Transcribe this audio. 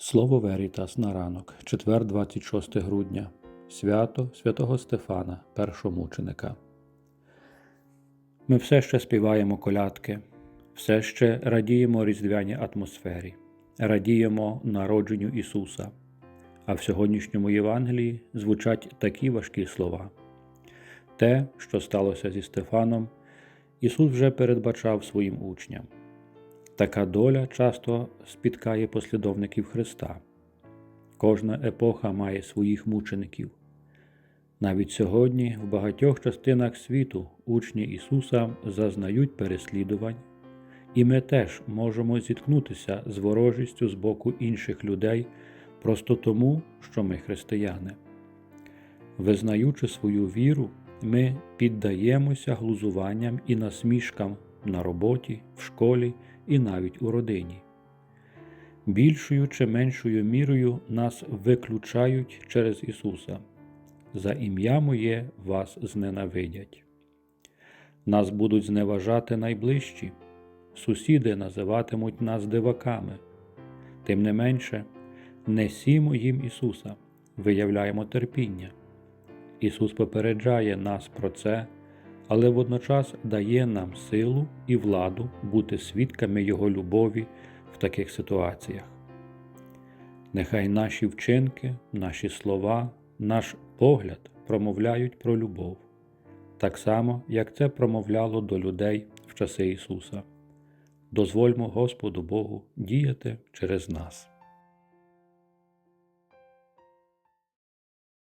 Слово Верітас на ранок, четвер, 26 грудня, свято святого Стефана, першомученика. Ми все ще співаємо колядки, все ще радіємо різдвяній атмосфері, радіємо народженню Ісуса. А в сьогоднішньому Євангелії звучать такі важкі слова. Те, що сталося зі Стефаном, Ісус вже передбачав своїм учням. Така доля часто спіткає послідовників Христа. Кожна епоха має своїх мучеників. Навіть сьогодні в багатьох частинах світу учні Ісуса зазнають переслідувань, і ми теж можемо зіткнутися з ворожістю з боку інших людей просто тому, що ми християни. Визнаючи свою віру, ми піддаємося глузуванням і насмішкам на роботі, в школі і навіть у родині. Більшою чи меншою мірою нас виключають через Ісуса. За ім'я Моє вас зненавидять. Нас будуть зневажати найближчі, сусіди називатимуть нас диваками. Тим не менше, несімо їм Ісуса, виявляємо терпіння. Ісус попереджає нас про це, але водночас дає нам силу і владу бути свідками Його любові в таких ситуаціях. Нехай наші вчинки, наші слова, наш погляд промовляють про любов, так само, як це промовляло до людей в часи Ісуса. Дозвольмо Господу Богу діяти через нас.